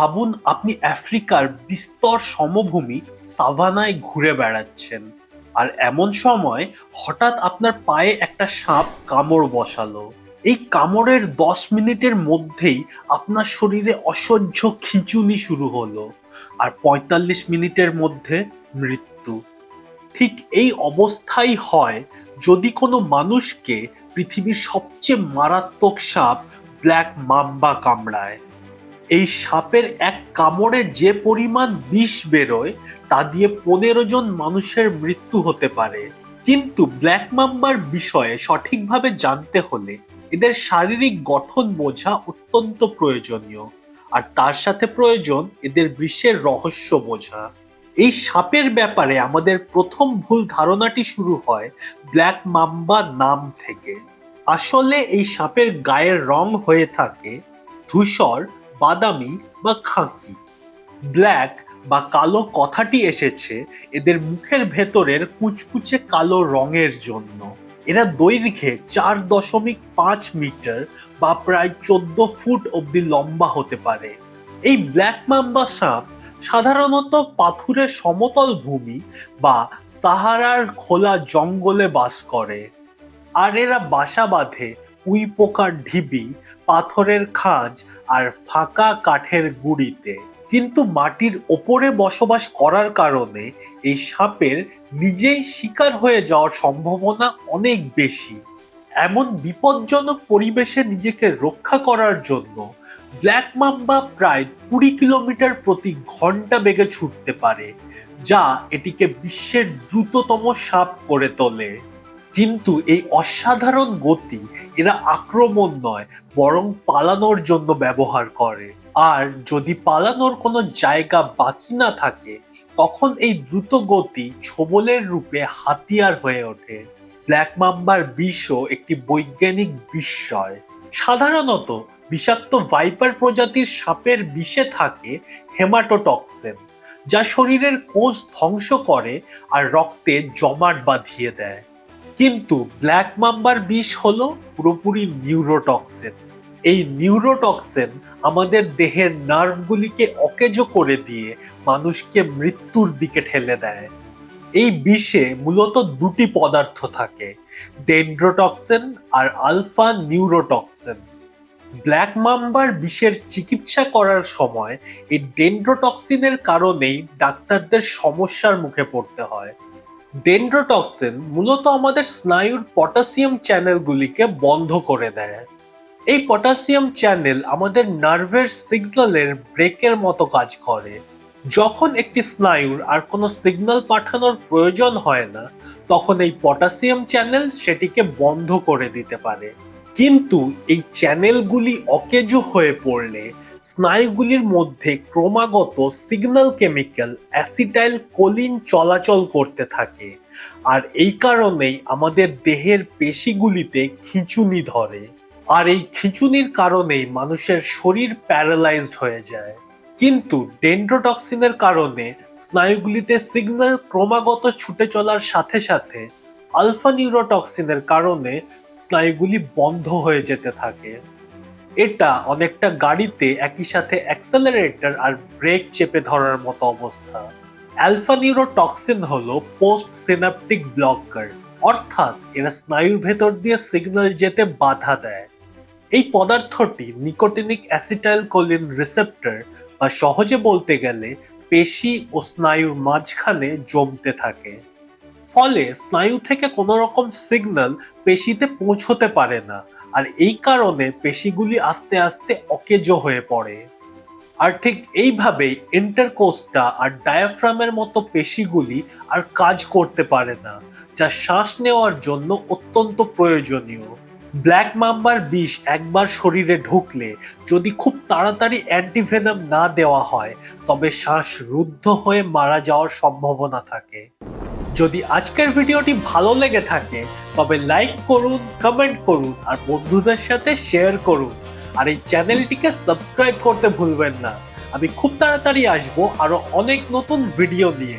ভাবুন আপনি আফ্রিকার বিস্তর সমভূমি সাভানায় ঘুরে বেড়াচ্ছেন। আর এমন সময় হঠাৎ আপনার পায়ে একটা সাপ কামড় বসালো। এই কামড়ের দশ মিনিটের মধ্যেই আপনার শরীরে অসহ্য খিঁচুনি শুরু হলো আর পঁয়তাল্লিশ মিনিটের মধ্যে মৃত্যু। ঠিক এই অবস্থাই হয় যদি কোনো মানুষকে পৃথিবীর সবচেয়ে মারাত্মক সাপ ব্ল্যাক মাম্বা কামড়ায়। এই সাপের এক কামড়ে যে পরিমাণ বিষ বেরোয়, তা দিয়ে পনেরো জন মানুষের মৃত্যু হতে পারে। কিন্তু ব্ল্যাক মাম্বার বিষয়ে সঠিকভাবে জানতে হলে এদের শারীরিক গঠন বোঝা অত্যন্ত প্রয়োজনীয়, আর তার সাথে প্রয়োজন এদের বিশ্বের রহস্য বোঝা। এই সাপের ব্যাপারে আমাদের প্রথম ভুল ধারণাটি শুরু হয় ব্ল্যাক মাম্বা নাম থেকে। আসলে এই সাপের গায়ের রং হয়ে থাকে ধূসর বাদামি বা খাঁকি, ব্ল্যাক বা কালো কথাটি এসেছে এদের মুখের ভেতরের কুচকুচে কালো রঙের জন্য। এরা দৈর্ঘ্যে চার দশমিক পাঁচ মিটার বা প্রায় চোদ্দ ফুট অবধি লম্বা হতে পারে। এই ব্ল্যাক মাম্বা সাপ সাধারণত পাথুরে সমতল ভূমি বা সাহারার খোলা জঙ্গলে বাস করে। আর এরা বাসা বাঁধে উই পোকার ঢিবি, পাথরের খাঁজ আর ফাঁকা কাঠের গুড়িতে। কিন্তু মাটির ওপরে বসবাস করার কারণে এই সাপের নিজেই শিকার হয়ে যাওয়ার সম্ভাবনা অনেক বেশি। এমন বিপজ্জনক পরিবেশে নিজেকে রক্ষা করার জন্য ব্ল্যাক মাম্বা প্রায় কুড়ি কিলোমিটার প্রতি ঘণ্টা বেগে ছুটতে পারে, যা এটিকে বিশ্বের দ্রুততম সাপ করে তোলে। কিন্তু এই অসাধারণ গতি, এরা আক্রমণ নয়, বরং পালানোর জন্য ব্যবহার করে। আর যদি পালানোর কোনো জায়গা বাকি না থাকে, তখন এই দ্রুত গতি ছোবলের রূপে হাতিয়ার হয়ে ওঠে। ব্ল্যাক মাম্বার বিষও একটি বৈজ্ঞানিক বিস্ময়। সাধারণত বিষাক্ত ভাইপার প্রজাতির সাপের বিষে থাকে হেমাটোটক্সিন, যা শরীরের কোষ ধ্বংস করে আর রক্তে জমাট বাঁধিয়ে দেয়। কিন্তু ব্ল্যাক মাম্বার বিষ হলো পুরোপুরি নিউরোটক্সিন। এই নিউরোটক্সিন আমাদের দেহের নার্ভগুলিকে অকেজো করে দিয়ে মানুষকে মৃত্যুর দিকে ঠেলে দেয়। এই বিষে মূলত দুটি পদার্থ থাকে, ডেন্ড্রোটক্সিন আর আলফা নিউরোটক্সিন। ব্ল্যাক মাম্বার বিষের চিকিৎসা করার সময় এই ডেন্ড্রোটক্সিনের কারণেই ডাক্তারদের সমস্যার মুখে পড়তে হয়। ডেন্ড্রোটক্সিন মূলত আমাদের স্নায়ুর পটাশিয়াম চ্যানেলগুলিকে বন্ধ করে দেয়। এই পটাশিয়াম চ্যানেল আমাদের নার্ভের সিগন্যালের ব্রেকের মতো কাজ করে। যখন একটি স্নায়ুর আর কোনো সিগন্যাল পাঠানোর প্রয়োজন হয় না, তখন এই পটাশিয়াম চ্যানেল সেটিকে বন্ধ করে দিতে পারে। কিন্তু এই চ্যানেলগুলি অকেজো হয়ে পড়লে স্নায়ুগুলির মধ্যে ক্রমাগত সিগন্যাল কেমিক্যাল অ্যাসিটাইল কোলিন চলাচল করতে থাকে, আর এই কারণেই আমাদের দেহের পেশিগুলিতে খিঁচুনি ধরে। আর এই খিঁচুনির কারণেই মানুষের শরীর প্যারালাইজড হয়ে যায়। কিন্তু ডেন্ড্রোটক্সিনের কারণে স্নায়ুগুলিতে সিগন্যাল ক্রমাগত ছুটে চলার সাথে সাথে আলফা নিউরোটক্সিনের কারণে স্নায়ুগুলি বন্ধ হয়ে যেতে থাকে। এটা অনেকটা গাড়িতে একই সাথে অ্যাক্সেলারেটর আর ব্রেক চেপে ধরার মতো অবস্থা। অ্যালফা নিউরোটক্সিন হলো পোস্ট সিনাপটিক ব্লকার অর্থাৎ এরা স্নায়ুর ভেতর দিয়ে সিগন্যাল যেতে বাধা দেয়। এই পদার্থটি নিকোটিনিক অ্যাসিটাইল কোলিন রিসেপ্টর বা সহজে বলতে গেলে পেশি ও স্নায়ুর মাঝখানে জমতে থাকে। ফলে স্নায়ু থেকে কোনো রকম সিগন্যাল পেশিতে পৌঁছতে পারে না। আর এই কারণে পেশিগুলি আস্তে আস্তে অকেজো হয়ে পড়ে। আর ঠিক এইভাবেই ইন্টারকোস্টা আর ডায়াফ্রামের মতো পেশিগুলি আর কাজ করতে পারে না, যা শ্বাস নেওয়ার জন্য অত্যন্ত প্রয়োজনীয়। ব্ল্যাক মাম্বার বিষ একবার শরীরে ঢুকলে যদি খুব তাড়াতাড়ি অ্যান্টিভেনাম না দেওয়া হয়, তবে শ্বাস রুদ্ধ হয়ে মারা যাওয়ার সম্ভাবনা থাকে। যদি আজকের ভিডিওটি ভালো লেগে থাকে, তবে লাইক করুন কমেন্ট করুন, আর বন্ধুদের সাথে শেয়ার করুন। আর এই চ্যানেলটিকে সাবস্ক্রাইব করতে ভুলবেন না। আমি খুব তাড়াতাড়ি আসব আরও অনেক নতুন ভিডিও নিয়ে।